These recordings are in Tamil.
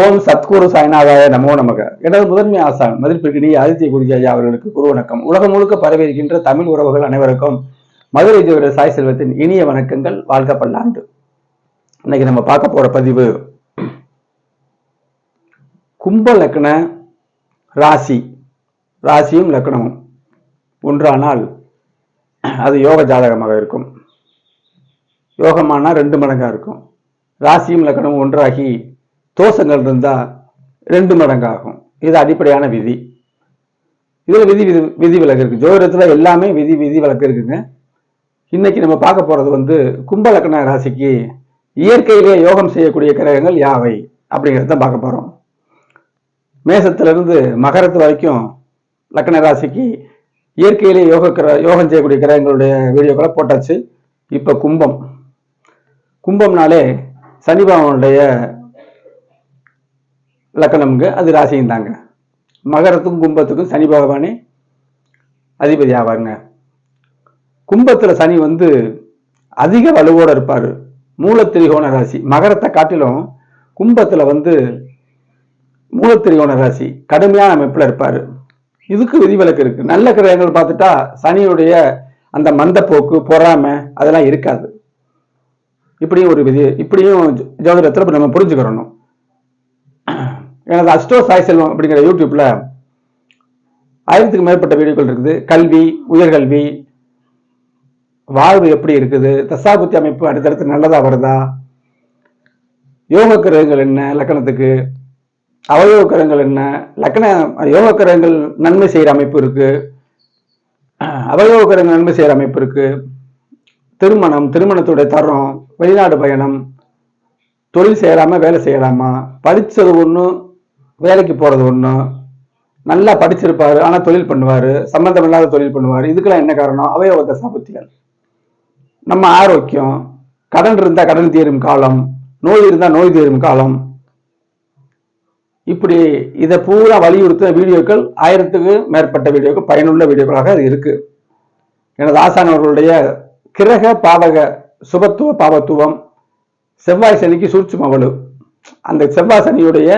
ஓம் சத்குரு சாய்நாதாய நமோ நமக. எனது முதன்மை ஆசான் மதிப்பிற்கினி ஆதித்ய குருஜி அவர்களுக்கு குரு வணக்கம். உலகம் முழுக்க பரவியிருக்கின்ற தமிழ் உறவுகள் அனைவருக்கும் மதுரை ஜோதிட சாய் செல்வத்தின் இனிய வணக்கங்கள். வாழ்க பல்லாண்டு. இன்னைக்கு நம்ம பார்க்க போற பதிவு கும்ப லக்ன ராசி. ராசியும் லக்னமும். ஒன்றானால் அது யோக ஜாதகமாக இருக்கும். யோகமானா ரெண்டு மடங்கா இருக்கும். ராசியும் லக்னமும் ஒன்றாகி தோஷங்கள் இருந்தால் ரெண்டு மடங்காகும். இது அடிப்படையான விதி. இதில் விதி விதி விதி விலக்கு இருக்குது ஜோதிடத்தில் எல்லாமே விதி விதி விலக்கு இருக்குங்க. இன்னைக்கு நம்ம பார்க்க போகிறது வந்து கும்பலக்கண ராசிக்கு இயற்கையிலே யோகம் செய்யக்கூடிய கிரகங்கள் யாவை அப்படிங்கிறத பார்க்க போகிறோம் மேசத்திலிருந்து மகரத்து வரைக்கும் லக்ன ராசிக்கு இயற்கையிலே யோக கிர யோகம் செய்யக்கூடிய கிரகங்களுடைய வீடியோக்களை போட்டாச்சு. இப்போ கும்பம். கும்பம்னாலே சனி பகவானுடைய லக்கணம்ங்க அது ராசியும் தாங்க மகரத்துக்கும் கும்பத்துக்கும் சனி பகவானே அதிபதி ஆவாருங்க. கும்பத்தில் சனி வந்து அதிக வலுவோடு இருப்பார். மூலத்திரிகோண ராசி. மகரத்தை காட்டிலும் கும்பத்தில் வந்து மூலத்திரிகோண ராசி. கடுமையான அமைப்பில் இருப்பார். இதுக்கு விதிவிலக்கு இருக்குது நல்ல கிரகங்கள் பார்த்துட்டா சனியுடைய அந்த மந்தப்போக்கு பொறாமை அதெல்லாம் இருக்காது. இப்படியும் ஒரு விதி இப்படியும் ஜோதிடத்தில் நம்ம புரிஞ்சுக்கிறணும். எனது அஸ்டோ சாய் செல்வம் அப்படிங்கிற யூடியூப்ல ஆயிரத்துக்கு மேற்பட்ட வீடியோக்கள் இருக்குது. கல்வி உயர்கல்வி வாழ்வு எப்படி இருக்குது தசாபுத்தி அமைப்பு அடுத்தடுத்து நல்லதா வருதா யோக கிரகங்கள் என்ன லக்கணத்துக்கு அவயோக கிரகங்கள் என்ன லக்கண யோக கிரகங்கள் நன்மை செய்கிற அமைப்பு இருக்கு. அவயோக கிரகங்கள் நன்மை செய்கிற அமைப்பு இருக்கு. திருமணம் திருமணத்துடைய தரம் வெளிநாடு பயணம் தொழில் செய்யலாமா வேலை செய்யலாமா படித்தது ஒன்றும் வேலைக்கு போறது ஒன்று நல்லா படிச்சிருப்பாரு ஆனால் தொழில் பண்ணுவார் சம்மந்தம் இல்லாத தொழில் பண்ணுவார். இதுக்கெல்லாம் என்ன காரணம்? அவயோக தசாபுத்திகள். நம்ம ஆரோக்கியம் கடன் இருந்தால் கடன் தீரும் காலம் நோய் இருந்தால் நோய் தீரும் காலம். இப்படி இதை பூரா வலியுறுத்த வீடியோக்கள் ஆயிரத்துக்கு மேற்பட்ட வீடியோக்கள் பயனுள்ள வீடியோக்களாக அது இருக்கு. எனது ஆசானவர்களுடைய கிரக பாவக சுபத்துவ பாவத்துவம் செவ்வாய் சனிக்கு சூட்சும வலு அந்த செவ்வாய் சனியுடைய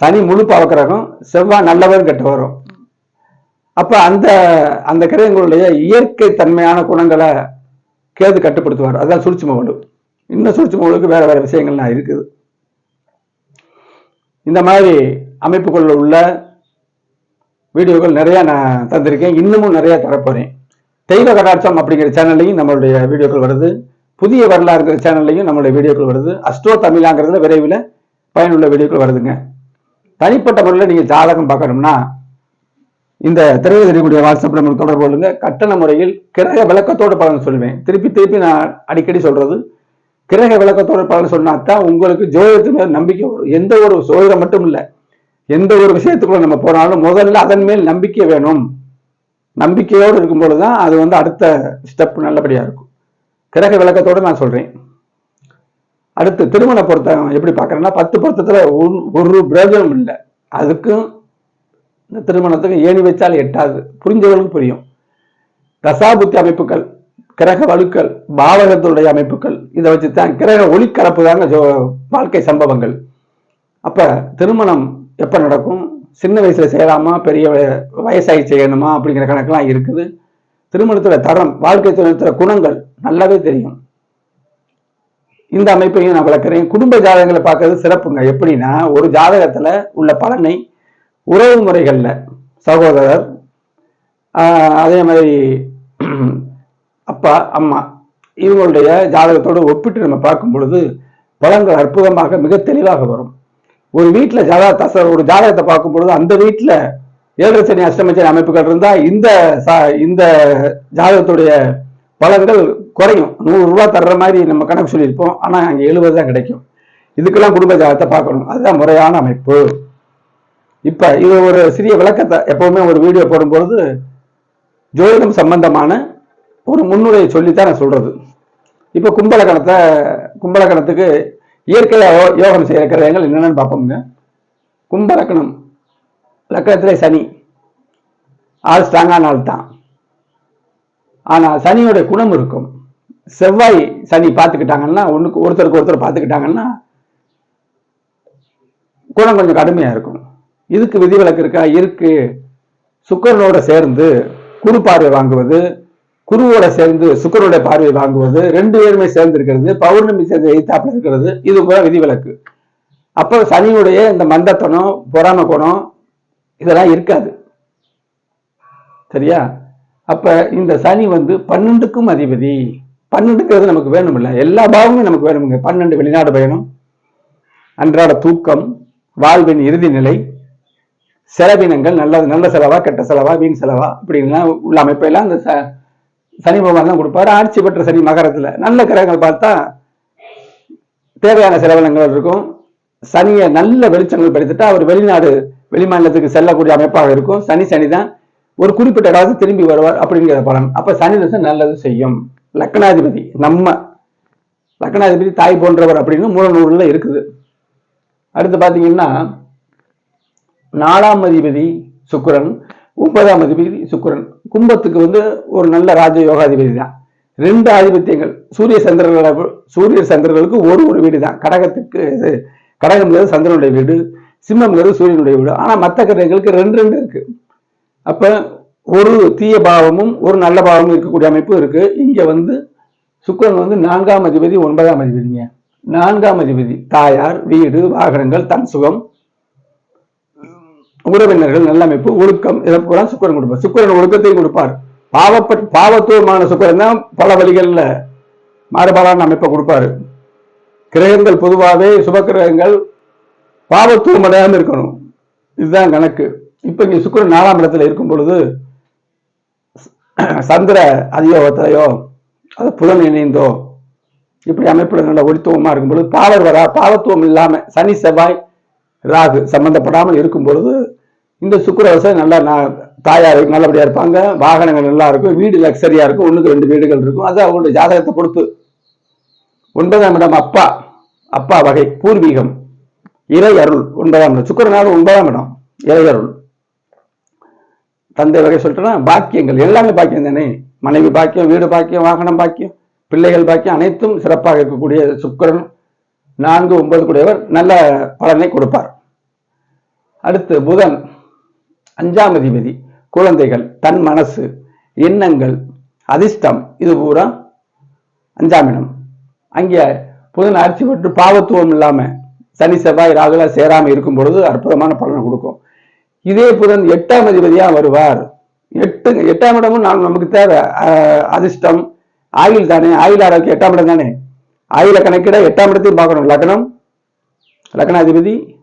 சனி முழு பாவக்கிரகம் செவ்வாய் நல்லவர் கெட்டவரும் அப்ப அந்த அந்த கிரகங்களுடைய இயற்கை தன்மையான குணங்களை கேது கட்டுப்படுத்துவார். அதான் சூட்சும வலு. இந்த சூட்சும வலுக்கு வேற வேற விஷயங்கள்லாம் இருக்குது. இந்த மாதிரி அமைப்புகளில் உள்ள வீடியோக்கள் நிறைய நான் தந்திருக்கேன். இன்னமும் நிறைய தரப்போறேன். தெய்வ கடாட்சம் அப்படிங்கிற சேனல்லையும் நம்மளுடைய வீடியோக்கள் வருது. புதிய வரலாறுங்கிற சேனல்லையும் நம்மளுடைய வீடியோக்கள் வருது. அஸ்ட்ரோ தமிழாங்கிறதுல விரைவில் பயனுள்ள வீடியோக்கள் வருதுங்க. தனிப்பட்ட முறையில் நீங்கள் ஜாதகம் பார்க்கணும்னா இந்த திரையில் தெரியக்கூடிய வாட்ஸ்அப் நம்ம தொடர்பு கொள்ளுங்க. கட்டண முறையில் கிரக விளக்கத்தோடு பலன் சொல்லுவேன். திருப்பி திருப்பி நான் அடிக்கடி சொல்றது. கிரக விளக்கத்தோடு பலன் சொன்னா தான் உங்களுக்கு ஜோதிடத்து மேல் நம்பிக்கை வரும். எந்த ஒரு சோதனம் மட்டும் இல்லை எந்த ஒரு விஷயத்துக்குள்ள நம்ம போனாலும் முதல்ல அதன் மேல் நம்பிக்கை வேணும். நம்பிக்கையோடு இருக்கும்போது தான் அது வந்து அடுத்த ஸ்டெப் நல்லபடியா இருக்கும். கிரக விளக்கத்தோடு நான் சொல்றேன். அடுத்து திருமண பொருத்தம் எப்படி பார்க்குறேன்னா பத்து பொருத்தத்தில் ஒரு- பிரயோஜனம் இல்லை. அதுக்கும் இந்த திருமணத்துக்கு ஏணி வச்சால் எட்டாது. புரிஞ்சவர்களுக்கு புரியும். தசாபுத்தி அமைப்புகள் கிரக வலுக்கள் பாவகத்துடைய அமைப்புகள் இதை வச்சு தான் கிரக ஒளிக்கலப்பு தாங்க வாழ்க்கை சம்பவங்கள். அப்போ திருமணம் எப்போ நடக்கும்? சின்ன வயசில் செய்யலாமா? பெரிய வய- வயசாகி செய்யணுமா? அப்படிங்கிற கணக்கெல்லாம் இருக்குது. திருமணத்தில் தரம் வாழ்க்கை துணைத்துல குணங்கள் நல்லாவே தெரியும். இந்த அமைப்பையும் நான் விளக்குறேன். குடும்ப ஜாதகங்களை பார்க்கறது சிறப்புங்க. எப்படின்னா ஒரு ஜாதகத்துல உள்ள பலனை உறவு முறைகள்ல சகோதரர் அதே மாதிரி அப்பா அம்மா இவங்களுடைய ஜாதகத்தோடு ஒப்பிட்டு நம்ம பார்க்கும் பொழுது பலன்கள் அற்புதமாக மிக தெளிவாக வரும். ஒரு வீட்டில் ஜாதக தச ஒரு ஜாதகத்தை பார்க்கும் பொழுது அந்த வீட்டில் ஏழரை சனி அஷ்டமச்சனி அமைப்புகள் இருந்தால் இந்த ச- இந்த ஜாதகத்துடைய பழங்கள் குறையும். நூறுரூவா தர்ற மாதிரி நம்ம கணக்கு சொல்லியிருப்போம். ஆனால் அங்கே எழுபது தான் கிடைக்கும். இதுக்கெல்லாம் குடும்ப ஜாதகத்தை பார்க்கணும். அதுதான் முறையான அமைப்பு. இப்போ இது ஒரு சிறிய விளக்கத்தை எப்பவுமே ஒரு வீடியோ போடும்பொழுது ஜோதிடம் சம்பந்தமான ஒரு முன்னுரையை சொல்லித்தான் நான் சொல்றது. இப்போ கும்பலக்கணத்தை கும்பலக்கணத்துக்கு இயற்கையாக யோகம் செய்யற கிரகங்கள் என்னென்னு பார்ப்போம்ங்க. கும்பலக்கணம் லக்கணத்திலே சனி. ஆள் ஸ்ட்ராங்கான ஆள் தான் ஆனால் சனியோட குணம் இருக்கும். செவ்வாய் சனி பார்த்துக்கிட்டாங்கன்னா ஒன்றுக்கு ஒருத்தருக்கு ஒருத்தர் பார்த்துக்கிட்டாங்கன்னா குணம் கொஞ்சம் கடுமையாக இருக்கும். இதுக்கு விதிவிலக்கு இருக்கா? இருக்கு. சுக்கரனோட சேர்ந்து குரு பார்வை வாங்குவது குருவோட சேர்ந்து சுக்கரோட பார்வை வாங்குவது ரெண்டு பேருமே சேர்ந்து இருக்கிறது பௌர்ணமி சேர்ந்து எய்த்தாப்புல இருக்கிறது இது கூட விதிவிலக்கு. அப்போ சனியுடைய இந்த மந்தத்தனம் பொறாம குணம் இதெல்லாம் இருக்காது. சரியா? அப்போ இந்த சனி வந்து பன்னெண்டுக்கும் அதிபதி. பன்னெண்டுங்கிறது நமக்கு வேணும் எல்லா பாவமும் நமக்கு வேணுமுங்க. பன்னெண்டு வெளிநாடு பயணம் அன்றாட தூக்கம் வாழ்வின் இறுதி நிலை செலவினங்கள் நல்ல நல்ல செலவா கெட்ட செலவா வீண் செலவா இப்படின்லாம் உள்ள அமைப்பெல்லாம் அந்த ச- சனி பகவான் தான் கொடுப்பாரு. ஆட்சி பெற்ற சனி மகரத்தில். நல்ல கிரகங்கள் பார்த்தா தேவையான செலவினங்கள் இருக்கும். சனியை நல்ல வெளிச்சங்கள் படுத்திட்டா அவர் வெளிநாடு வெளிமாநிலத்துக்கு செல்லக்கூடிய அமைப்பாக இருக்கும். சனி சனி தான் ஒரு குறிப்பிட்ட காலத்து திரும்பி வருவார் அப்படிங்கிற பலன். அப்ப சனி தசை நல்லது செய்யும். லக்னாதிபதி நம்ம லக்னாதிபதி தாய் போன்றவர் அப்படின்னு மூல இருக்குது. அடுத்து பாத்தீங்கன்னா நாலாம் அதிபதி சுக்கிரன் ஒன்பதாம் அதிபதி சுக்கரன். கும்பத்துக்கு வந்து ஒரு நல்ல ராஜ யோகாதிபதி தான். ரெண்டு ஆதிபத்தியங்கள் சூரிய சந்திரர்கள் சூரிய சந்திரர்களுக்கு ஒரு ஒரு வீடு தான். கடகத்துக்கு இது கடகம்ங்கிறது சந்திரனுடைய வீடு சிம்மம்ங்கிறது சூரியனுடைய வீடு. ஆனா மற்ற கிரகங்களுக்கு ரெண்டு ரெண்டு இருக்கு. அப்ப ஒரு தீய பாவமும் ஒரு நல்ல பாவமும் இருக்கக்கூடிய அமைப்பு இருக்கு. இங்க வந்து சுக்கிரன் வந்து நான்காம் அதிபதி ஒன்பதாம் அதிபதிங்க. நான்காம் அதிபதி தாயார் வீடு வாகனங்கள் தன் சுகம் உறவினர்கள் நல்ல அமைப்பு ஒழுக்கம் இதெல்லாம் சுக்கிரன் கொடுப்பார். சுக்கிரன் ஒழுக்கத்தையும் கொடுப்பார். பாவப்பட் பாவத்துவமான சுக்கிரன் தான் பல வழிகளில் மாறுபாடான அமைப்பை கொடுப்பாரு. கிரகங்கள் பொதுவாகவே சுப கிரகங்கள் பாவத்துவம் அடையாமல் இருக்கணும். இதுதான் கணக்கு. இப்போ இங்கே சுக்கரன் நாலாம் இடத்துல இருக்கும் பொழுது சந்திர அதியோகத்திலையோ அது புதன் இணைந்தோ இப்படி அமைப்புல நல்ல ஒளித்துவமாக இருக்கும் பொழுது பாவர் வரா பாவத்துவம் இல்லாமல் சனி செவ்வாய் ராகு சம்பந்தப்படாமல் இருக்கும் பொழுது இந்த சுக்கிரவசை நல்லா நான் தாயார் நல்லபடியாக இருப்பாங்க வாகனங்கள் நல்லா இருக்கும் வீடு லக்ஸரியாக இருக்கும் ஒன்றுக்கு ரெண்டு வீடுகள் இருக்கும். அது அவங்களுடைய ஜாதகத்தை பொறுத்து. ஒன்பதாம் இடம் அப்பா அப்பா வகை பூர்வீகம் இறை அருள் ஒன்பதாம் இடம். சுக்கிரனார் ஒன்பதாம் இடம் இறை அருள். தந்தை வகை சொல்லிட்டோன்னா பாக்கியங்கள். எல்லாமே பாக்கியம் தானே? மனைவி பாக்கியம் வீடு பாக்கியம் வாகனம் பாக்கியம் பிள்ளைகள் பாக்கியம் அனைத்தும் சிறப்பாக இருக்கக்கூடிய சுக்கரன் நான்கு ஒன்பது கூடியவர் நல்ல பலனை கொடுப்பார். அடுத்து புதன் அஞ்சாம் அதிபதி குழந்தைகள் தன் மனசு எண்ணங்கள் அதிர்ஷ்டம் இது பூரா அஞ்சாம் இடம். அங்கே புதன் ஆட்சி பெற்று பாவத்துவம் இல்லாம சனி செவ்வாய் ராகுலா சேராமல் இருக்கும் பொழுது அற்புதமான பலனை கொடுக்கும். இதே புதன் எட்டாம் அதிபதியா வருவார். எட்டு எட்டாம் இடமும் நான் நமக்கு தேவை. அதிர்ஷ்டம் ஆயுள் தானே ஆயுள் ஆரோக்கியம் எட்டாம் இடம் தானே. ஆயுள கணக்கிட எட்டாம் இடத்தையும் பார்க்கணும். லக்னம் லக்னாதிபதி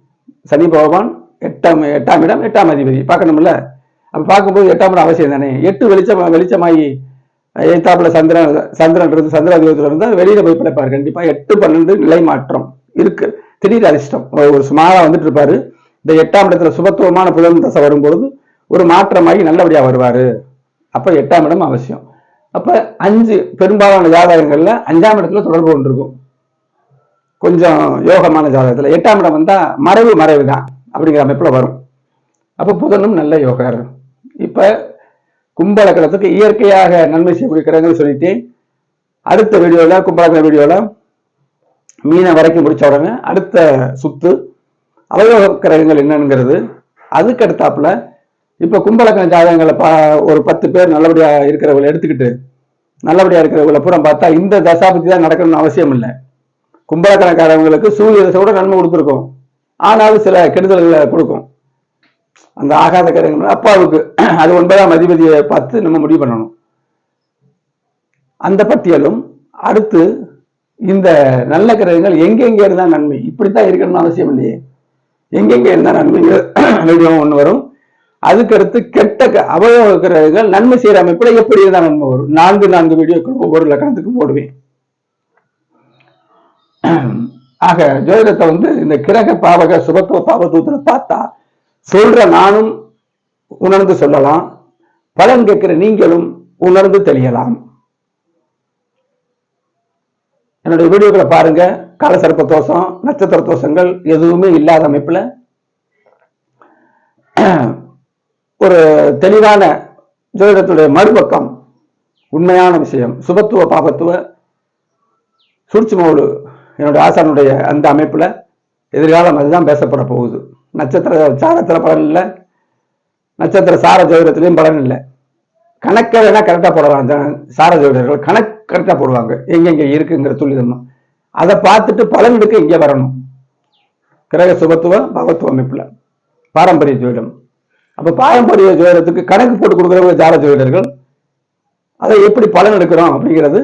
சனி பகவான் எட்டாம் எட்டாம் இடம் எட்டாம் அதிபதி. பார்க்கணும்ல? அப்ப பார்க்கும்போது எட்டாம் இடம் அவசியம் தானே. எட்டு வெளிச்சம் வெளிச்சமாகி எத்தாப்புல சந்திரன் சந்திரன் இருந்து சந்திர அதிபதியில இருந்தால் வெளியில போய் பிழைப்பார். கண்டிப்பா எட்டு பன்னெண்டு நிலை மாற்றம் இருக்கு. திடீர் அதிர்ஷ்டம். ஒரு- ஒரு சுமாரா வந்துட்டு இருப்பாரு. இந்த எட்டாம் இடத்துல சுபத்துவமான புதன் தசை வரும்பொழுது ஒரு மாற்றமாகி நல்லபடியாக வருவார். அப்போ எட்டாம் இடம் அவசியம். அப்போ அஞ்சு பெரும்பாலான ஜாதகங்களில் அஞ்சாம் இடத்துல தொடர்பு கொண்டிருக்கும். கொஞ்சம் யோகமான ஜாதகத்தில். எட்டாம் இடம் வந்தால் மறைவு மறைவு தான் அப்படிங்கிற அமைப்பில் வரும். அப்போ புதனும் நல்ல யோகர். இப்போ கும்பலக்கணத்துக்கு இயற்கையாக நன்மை செய்யக்கூடிய கிரகங்கள் சொல்லிட்டு அடுத்த வீடியோவில் கும்பலக்கண வீடியோவில் மீனை வரைக்கும் முடித்த உடனே அடுத்த சுத்து அவயோக கிரகங்கள் என்னங்கிறது அதுக்கு அடுத்தாப்புல இப்ப கும்பலக்கண ஜாதகங்களை பா ஒரு பத்து பேர் நல்லபடியா இருக்கிறவங்களை எடுத்துக்கிட்டு நல்லபடியா இருக்கிறவங்களை பூரா பார்த்தா இந்த தசாபதி தான் நடக்கணும்னு அவசியம் இல்லை. கும்பலக்கணக்காரவங்களுக்கு சூரிய கூட நன்மை கொடுத்துருக்கும். ஆனாலும் சில கெடுதல்களை கொடுக்கும். அந்த ஆகாத கிரகங்கள் அப்பாவுக்கு அது ஒன்பதாம் அதிபதியை பார்த்து நம்ம முடிவு பண்ணணும். அந்த பட்டியலும் அடுத்து இந்த நல்ல கிரகங்கள் எங்கெங்கே இருந்தால் நன்மை. இப்படித்தான் இருக்கணும்னு அவசியம் இல்லையே. எங்கெங்க இருந்தால் நன்மை வீடியோ ஒண்ணு வரும். அதுக்கடுத்து கெட்ட க- கிரகங்கள் நன்மை செய்யற அமைப்புல எப்படி இருந்தா நன்மை வரும் நான்கு நான்கு வீடியோக்கள் ஒவ்வொரு லக்கணத்துக்கும் போடுவேன். ஆக ஜோதிடத்தை வந்து இந்த கிரக பாவக சுபத்துவ பாவத்துவத்துல பார்த்தா சொல்ற நானும் உணர்ந்து சொல்லலாம். பலன் கேட்கிற நீங்களும் உணர்ந்து தெளியலாம். என்னுடைய வீடியோக்களை பாருங்க. காலசர்ப்ப தோஷம் நட்சத்திர தோஷங்கள் எதுவுமே இல்லாத அமைப்பில் ஒரு தெளிவான ஜோதிடத்துடைய மறுபக்கம் உண்மையான விஷயம் சுபத்துவ பாபத்துவ சூட்சுமோடு என்னுடைய ஆசானுடைய அந்த அமைப்பில் எதிர்காலம் அதுதான் பேசப்பட போகுது. நட்சத்திர சாரத்தில் பலன் இல்லை. நட்சத்திர சார ஜோதிடத்துலேயும் பலன் இல்லை. கணக்கை கரெக்டாக போடலாம். அந்த சார ஜோதிடர்கள் கணக்கு கரெக்டாக போடுவாங்க. எங்கெங்கே இருக்குங்கிற துல்லிதமா அதை பார்த்துட்டு பலன் எடுக்க இங்கே வரணும். கிரக சுபத்துவ பகத்துவ அமைப்பில். பாரம்பரிய ஜோதிடம். அப்போ பாரம்பரிய ஜோதிடத்துக்கு கணக்கு போட்டு கொடுக்குறவங்க ஜால ஜோதிடர்கள் அதை எப்படி பலன் எடுக்கிறோம் அப்படிங்கிறது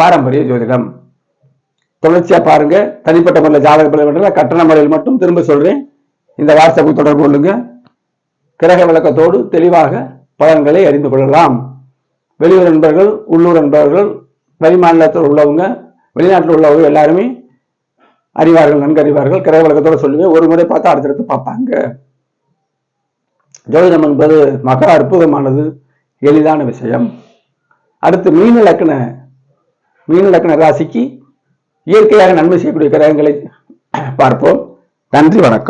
பாரம்பரிய ஜோதிடம். தொடர்ச்சியா பாருங்க. தனிப்பட்ட முறையில் ஜாதக பலன் கட்டண முறையில் மட்டும் திரும்ப சொல்றேன். இந்த வாட்ஸ்அப்புக்கு தொடர்பு கொள்ளுங்க. கிரக விளக்கத்தோடு தெளிவாக பலன்களை அறிந்து கொள்ளலாம். வெளியூர் நண்பர்கள் உள்ளூர் நண்பர்கள் வெளிமாநிலத்தில் உள்ளவங்க வெளிநாட்டில் உள்ளவர்கள் எல்லாருமே அறிவார்கள் நன்கு அறிவார்கள் கிரக விளக்கத்தோடு சொல்லுவேன். ஒரு முறை பார்த்தா அடுத்தடுத்து பார்ப்பாங்க. ஜோதிடம் என்பது மகா அற்புதமானது. எளிதான விஷயம். அடுத்து மீன லக்கண மீன லக்கண ராசிக்கு இயற்கையாக நன்மை செய்யக்கூடிய கிரகங்களை பார்ப்போம். நன்றி வணக்கம்.